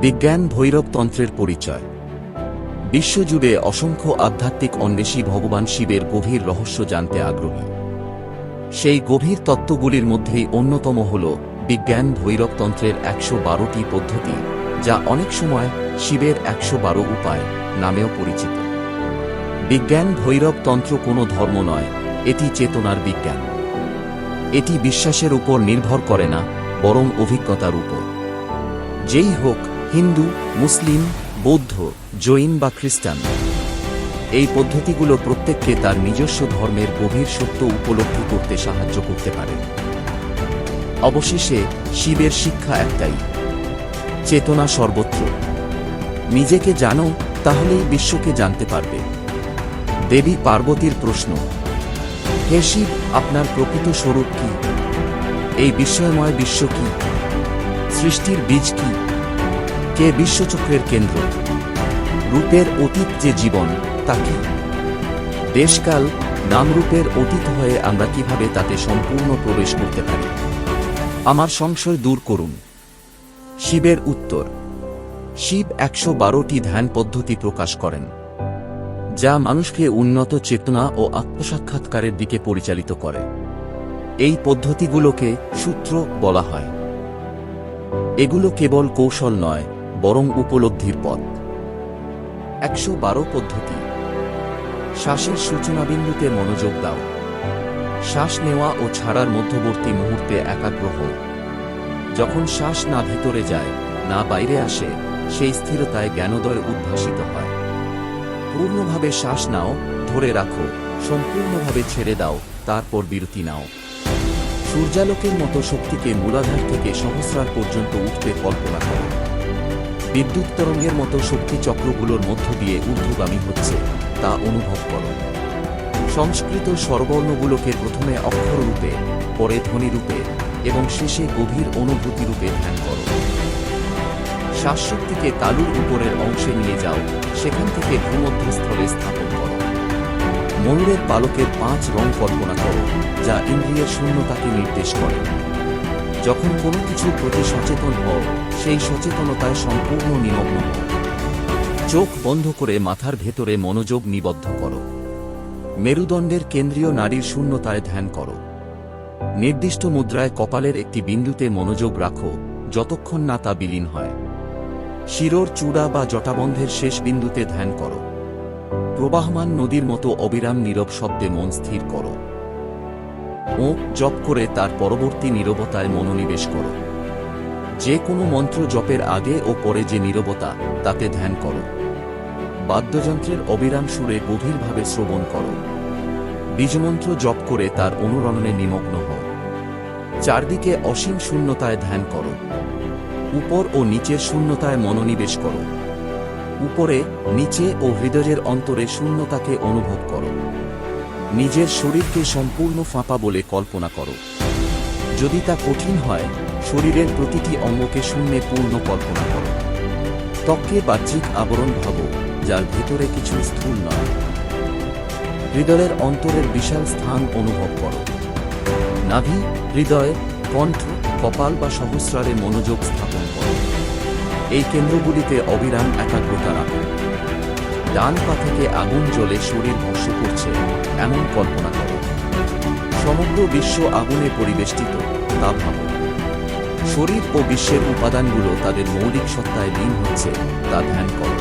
বিজ্ঞান ভৈরবতন্ত্রের পরিচয়। বিশ্বজুড়ে অসংখ্য আধ্যাত্মিক অন্বেষী ভগবান শিবের গভীর রহস্য জানতে আগ্রহী। সেই গভীর তত্ত্বগুলির মধ্যেই অন্যতম হল বিজ্ঞান ভৈরবতন্ত্রের একশো বারোটি পদ্ধতি, যা অনেক সময় শিবের একশো বারো উপায় নামেও পরিচিত। বিজ্ঞান ভৈরবতন্ত্র কোনো ধর্ম নয়, এটি চেতনার বিজ্ঞান। এটি বিশ্বাসের উপর নির্ভর করে না, বরং অভিজ্ঞতার উপর। যেই হোক হিন্দু, মুসলিম, বৌদ্ধ, জৈন বা খ্রিস্টান। এই পদ্ধতিগুলো প্রত্যেককে তার নিজস্ব ধর্মের গভীর সত্য উপলব্ধি করতে সাহায্য করতে পারে। অবশেষে শিবের শিক্ষা একটাই, চেতনা সর্বত্র। নিজেকে জানো, তাহলেই বিশ্বকে জানতে পারবে। দেবী পার্বতীর প্রশ্ন, হে শিব, আপনার প্রকৃত স্বরূপ কি? এই বিস্ময়ময় বিশ্ব কি? সৃষ্টির বীজ কি? কে বিশ্বচক্রের কেন্দ্র, রূপের অতীত যে জীবন তাকে দেশকাল নামরূপের অতীত হয়ে আমরা কীভাবে তাতে সম্পূর্ণ প্রবেশ করতে পারি? আমার সংশয় দূর করুন। শিবের উত্তর। শিব একশো বারোটি ধ্যান পদ্ধতি প্রকাশ করেন, যা মানুষকে উন্নত চেতনা ও আত্মসাক্ষাৎকারের দিকে পরিচালিত করে। এই পদ্ধতিগুলোকে সূত্র বলা হয়। এগুলো কেবল কৌশল নয় বরং উপলব্ধির পথ। একশো বারো পদ্ধতি। শ্বাসের সূচনাবিন্দুতে মনোযোগ দাও। শ্বাস নেওয়া ও ছাড়ার মধ্যবর্তী মুহূর্তে একাগ্র হও। যখন শ্বাস না ভিতরে যায়, না বাইরে আসে, সেই স্থিরতায় জ্ঞানোদয় উদ্ভাসিত হয়। পূর্ণভাবে শ্বাস নাও, ধরে রাখো, সম্পূর্ণভাবে ছেড়ে দাও, তারপর বিরতি নাও। সূর্যালোকের মতো শক্তিকে মূলাধার থেকে সহস্রার পর্যন্ত উঠতে কল্পনা করো। বিদ্যুৎ তরঙ্গের মতো শক্তি চক্রগুলোর মধ্য দিয়ে ঊর্ধ্বগামী হচ্ছে, তা অনুভব করো। সংস্কৃত স্বরবর্ণগুলোকে প্রথমে অক্ষর রূপে পরে ধ্বনি রূপে এবং শেষে গভীর অনুভূতি রূপে ধ্যান করো। শ্বাসশক্তিকে তালুর উপরের অংশে নিয়ে যাও, সেখান থেকে ভূমধ্যস্থলে স্থাপন করো। ময়ূরের পালকের পাঁচ রং কল্পনা করো, যা ইন্দ্রিয়ের শূন্যতাকে নির্দেশ করে। যখন কোনো কিছুর প্রতি সচেতন হও, সেই সচেতনতায় সম্পূর্ণ নিমগ্ন চোখ বন্ধ করে মাথার ভেতরে মনোযোগ নিবদ্ধ করো। মেরুদণ্ডের কেন্দ্রীয় নারীর শূন্যতায় ধ্যান করো। নির্দিষ্ট মুদ্রায় কপালের একটি বিন্দুতে মনোযোগ রাখো, যতক্ষণ না তা বিলীন হয়। শিরোর চূড়া বা জটাবন্ধের শেষ বিন্দুতে ধ্যান করো। প্রবাহমান নদীর মতো অবিরাম নীরব শব্দে মন স্থির করো। ও জপ করে তার পরবর্তী নীরবতায় মনোনিবেশ করো। যে কোনো মন্ত্র জপের আগে ও পরে যে নীরবতা, তাতে ধ্যান করো। বাদ্যযন্ত্রের অবিরাম সুরে গভীরভাবে শ্রবণ করো। বীজমন্ত্র জপ করে তার অনুরণনে নিমগ্ন হও। চারদিকে অসীম শূন্যতায় ধ্যান করো। উপর ও নিচের শূন্যতায় মনোনিবেশ করো। উপরে, নিচে ও হৃদয়ের অন্তরে শূন্যতাকে অনুভব করো। নিজের শরীরকে সম্পূর্ণ ফাঁপা বলে কল্পনা করো। যদি তা কঠিন হয়, শরীরের প্রতিটি অঙ্গকে শূন্যে পূর্ণ কল্পনা করো। ত্বককে বাহ্যিক আবরণ ভাবো, যার ভেতরে কিছু স্থূল নয়। হৃদয়ের অন্তরের বিশাল স্থান অনুভব করো। নাভি, হৃদয়, কণ্ঠ, কপাল বা সহস্রারে মনোযোগ স্থাপন করো। এই কেন্দ্রগুলিতে অবিরাম একাগ্রতা রাখো। ডান পা থেকে আগুন জ্বলে শরীর ভস্য করছে এমন কল্পনা করো। সমগ্র বিশ্ব আগুনে পরিবেষ্টিত তা ভাবো শরীর ও বিশ্বের উপাদানগুলো তাদের মৌলিক সত্তায় লীন হচ্ছে তা ধ্যান করো।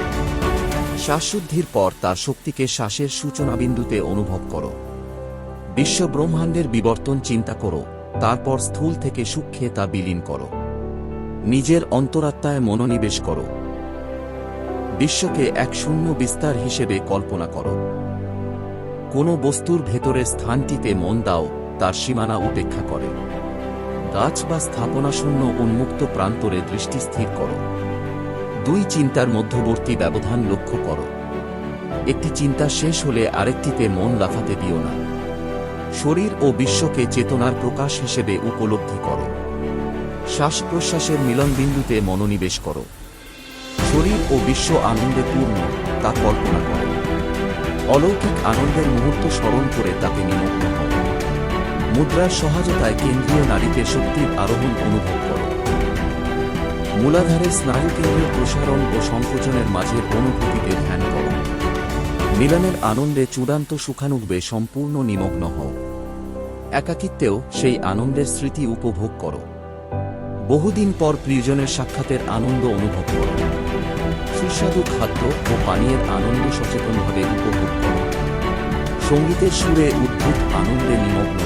শ্বাসশুদ্ধির পর তার শক্তিকে শ্বাসের সূচনাবিন্দুতে অনুভব করো। বিশ্ব ব্রহ্মাণ্ডের বিবর্তন চিন্তা করো, তারপর স্থূল থেকে সূক্ষ্মে তা বিলীন করো। নিজের অন্তরাত্মায় মনোনিবেশ করো। বিশ্বকে এক শূন্য বিস্তার হিসেবে কল্পনা করো। কোনো বস্তুর ভেতরের স্থানটিতে মন দাও, তার সীমানা উপেক্ষা করে। গাছ বা স্থাপনাশূন্য উন্মুক্ত প্রান্তরে দৃষ্টি স্থির করো। দুই চিন্তার মধ্যবর্তী ব্যবধান লক্ষ্য করো। একটি চিন্তা শেষ হলে আরেকটিতে মন লাফাতে দিও না। শরীর ও বিশ্বকে চেতনার প্রকাশ হিসেবে উপলব্ধি করো। শ্বাস প্রশ্বাসের মিলনবিন্দুতে মনোনিবেশ করো। ও বিশ্ব আনন্দে পূর্ণ, তা কল্পনা করো। অলৌকিক আনন্দের মুহূর্ত স্মরণ করে তাকে নিমগ্ন হও মুদ্রার সহজতায় কেন্দ্রীয় নারীকে শক্তির আরোহণ অনুভব করো। মূলাধারের স্নায়ুকেন্দ্রের প্রসারণ ও সংকোচনের মাঝের অনুভূতিতে ধ্যান করো। মিলনের আনন্দে চূড়ান্ত সুখানুভবে সম্পূর্ণ নিমগ্ন হও। একাকিত্বেও সেই আনন্দের স্মৃতি উপভোগ করো। বহুদিন পর প্রিয়জনের সাক্ষাতের আনন্দ অনুভব করো। সুস্বাদু খাদ্য ও পানীয়ের আনন্দ সচেতনভাবে উপভোগ করো সঙ্গীতের সুরে উদ্ভুত আনন্দে নিমগ্ন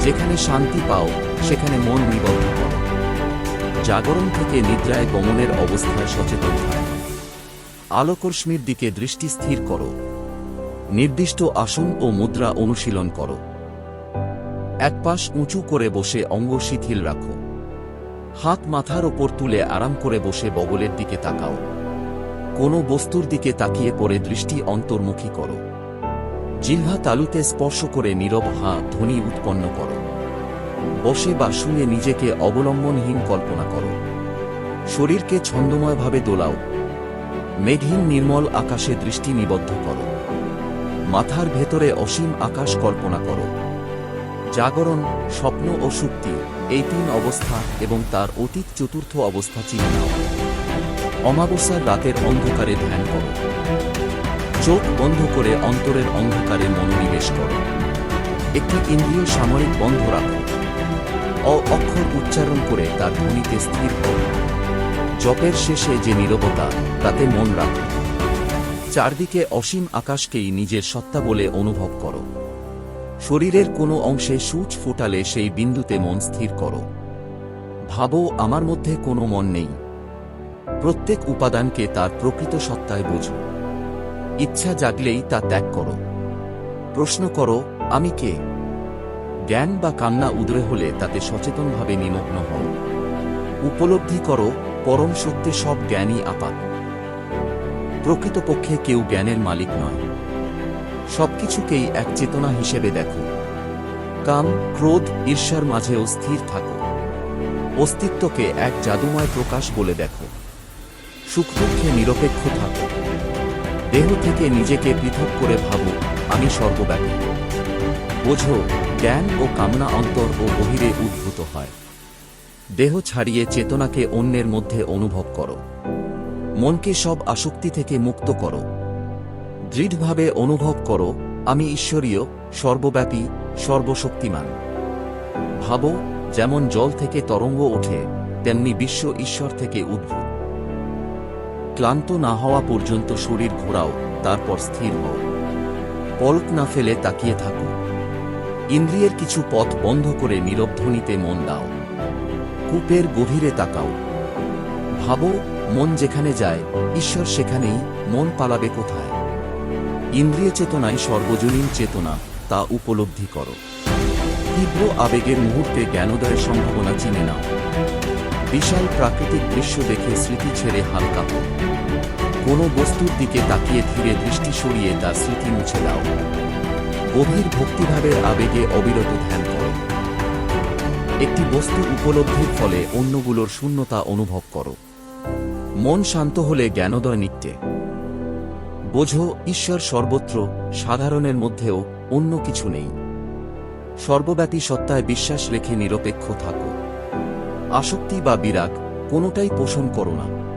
যেখানে শান্তি পাও, সেখানে মন নিবদ্ধ করো। জাগরণ থেকে নিদ্রায় গমনের অবস্থায় সচেতন থাকো। আলোকর্ষ্মীর দিকে দৃষ্টি স্থির করো। নির্দিষ্ট আসন ও মুদ্রা অনুশীলন করো। এক পাশ উঁচু করে বসে অঙ্গ শিথিল রাখো। হাত মাথার ওপর তুলে আরাম করে বসে বগলের দিকে তাকাও। কোনো বস্তুর দিকে তাকিয়ে পড়ে দৃষ্টি অন্তর্মুখী করো। জিহ্বা তালুতে স্পর্শ করে নীরব হা ধ্বনি উৎপন্ন করো। বসে বা শুয়ে নিজেকে অবলম্বনহীন কল্পনা করো। শরীরকে ছন্দময়ভাবে দোলাও। মেঘহীন নির্মল আকাশে দৃষ্টি নিবদ্ধ করো। মাথার ভেতরে অসীম আকাশ কল্পনা করো। জাগরণ, স্বপ্ন ও সুক্তি এই তিন অবস্থা এবং তার অতীত চতুর্থ অবস্থা চিনে নাও অমাবস্যার রাতের অন্ধকারে ধ্যান করো। চোখ বন্ধ করে অন্তরের অন্ধকারে মনোনিবেশ করো। একটি ইন্দ্রিয় সাময়িক বন্ধ রাখো। অ অক্ষর উচ্চারণ করে তার ধ্বনিতে স্থির করো। জপের শেষে যে নীরবতা, তাতে মন রাখো। চারদিকে অসীম আকাশকেই নিজের সত্তা বলে অনুভব করো। শরীরের কোনো অংশে সূচ ফোটালে সেই বিন্দুতে মন স্থির করো। ভাবো আমার মধ্যে কোনো মন নেই। প্রত্যেক উপাদানকে তার প্রকৃত সত্তায় বোঝো। ইচ্ছা জাগলেই তা ত্যাগ করো। প্রশ্ন করো, আমি কে? জ্ঞান বা কান্না উদরে হলে তাতে সচেতনভাবে নিমগ্ন হও। উপলব্ধি করো, পরম সত্যে সব জ্ঞানই আপাত। প্রকৃতপক্ষে কেউ জ্ঞানের মালিক নয়। সবকিছুকেই এক চেতনা হিসেবে দেখো। কাম, ক্রোধ, ঈর্ষার মাঝেও স্থির থাকো। অস্তিত্বকে এক জাদুময় প্রকাশ বলে দেখো। সুখ দুঃখে নিরপেক্ষ থাকো। দেহ থেকে নিজেকে পৃথক করে ভাবো, আমি সর্বব্যাপী। বোঝো, জ্ঞান ও কামনা অন্তর ও বহিরে উদ্ভূত হয়। দেহ ছাড়িয়ে চেতনাকে অন্যের মধ্যে অনুভব করো। মনকে সব আসক্তি থেকে মুক্ত করো। দৃঢ়ভাবে অনুভব করো, আমি ঈশ্বরীয়, সর্বব্যাপী, সর্বশক্তিমান। ভাবো, যেমন জল থেকে তরঙ্গ ওঠে, তেমনি বিশ্ব ঈশ্বর থেকে উদ্ভূত। ক্লান্ত না হওয়া পর্যন্ত শরীর ঘোরাও, তারপর স্থির হও। পলক না ফেলে তাকিয়ে থাকো। ইন্দ্রিয়ের কিছু পথ বন্ধ করে নীরবধ্বনিতে মন দাও। কূপের গভীরে তাকাও। ভাবো, মন যেখানে যায়, ঈশ্বর সেখানেই মন পালাবে কোথায়? ইন্দ্রিয় চেতনায় সর্বজনীন চেতনা, তা উপলব্ধি করো। তীব্র আবেগের মুহূর্তে জ্ঞানোদয়ের সম্ভাবনা চিনে নাও। বিশাল প্রাকৃতিক দৃশ্য দেখে স্মৃতি ছেড়ে হালকা কোনো বস্তুর দিকে তাকিয়ে ধীরে দৃষ্টি সরিয়ে তার স্মৃতি মুছে দাও। গভীর ভক্তিভাবের আবেগে অবিরত ধ্যান করো। একটি বস্তু উপলব্ধির ফলে অন্যগুলোর শূন্যতা অনুভব করো। মন শান্ত হলে জ্ঞানোদয় নিত্যে। বোঝো, ঈশ্বর সর্বত্র, সাধারণের মধ্যেও অন্য কিছু নেই। সর্বব্যাপী সত্তায় বিশ্বাস রেখে নিরপেক্ষ থাকো। আসক্তি বা বিরাগ কোনোটাই পোষণ করো না।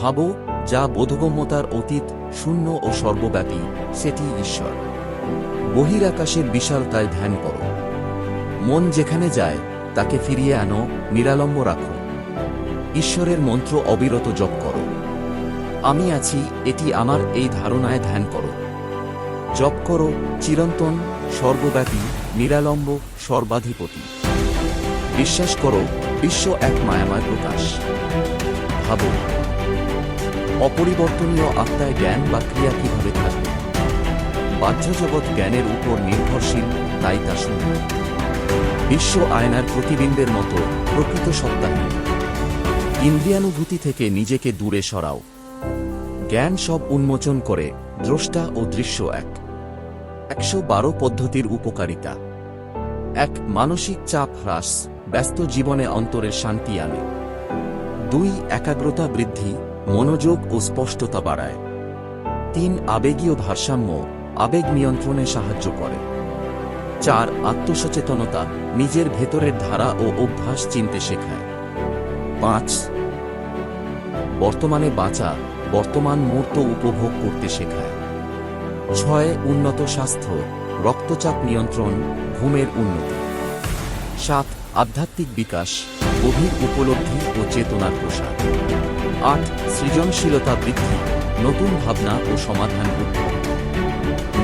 ভাবো, যা বোধগম্যতার অতীত, শূন্য ও সর্বব্যাপী, সেটি ঈশ্বর। বহিরাকাশের বিশালতায় ধ্যান করো। মন যেখানে যায়, তাকে ফিরিয়ে আনো, নিরালম্ব রাখো। ঈশ্বরের মন্ত্র অবিরত জপ করো। আমি আছি, এটি আমার এই ধারণায় ধ্যান করো। জপ করো, চিরন্তন, সর্বব্যাপী, নিরালম্ব, সর্বাধিপতি। বিশ্বাস করো, বিশ্ব এক মায়াময় প্রকাশ। ভাবো, অপরিবর্তনীয় আত্মায় জ্ঞান বা ক্রিয়া কীভাবে থাকবে? বাহ্য জগৎ জ্ঞানের উপর নির্ভরশীল, তাই তা শূন্য বিশ্ব আয়নার প্রতিবিম্বের মতো প্রকৃত সত্তাহীন ইন্দ্রিয়ানুভূতি থেকে নিজেকে দূরে সরাও। জ্ঞান সব উন্মোচন করে, দ্রষ্টা ও দৃশ্য এক। একশো বারো পদ্ধতির উপকারিতা। এক মানসিক চাপ হ্রাস। ব্যস্ত জীবনে অন্তরের শান্তি আনে। দুই, একাগ্রতা বৃদ্ধি, মনোযোগ ও স্পষ্টতা বাড়ায়। তিন, আবেগীয় ভারসাম্য, আবেগ নিয়ন্ত্রণে সাহায্য করে। চার, আত্মসচেতনতা, নিজের ভেতরের ধারা ও অভ্যাস চিনতে শেখায়। পাঁচ, বর্তমানে বাঁচা, বর্তমান মুহূর্ত উপভোগ করতে শেখায়। ছয়, উন্নত স্বাস্থ্য, রক্তচাপ নিয়ন্ত্রণ, ঘুমের উন্নতি। সাত আধ্যাত্মিক বিকাশ, গভীর উপলব্ধি ও চেতনার প্রসার। আট, সৃজনশীলতা বৃদ্ধি, নতুন ভাবনা ও সমাধান উদ্ভব।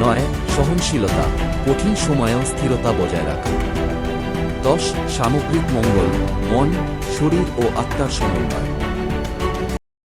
নয়, সহনশীলতা, কঠিন সময়েও স্থিরতা বজায় রাখা। দশ, সামগ্রিক মঙ্গল, মন, শরীর ও আত্মার সমন্বয়।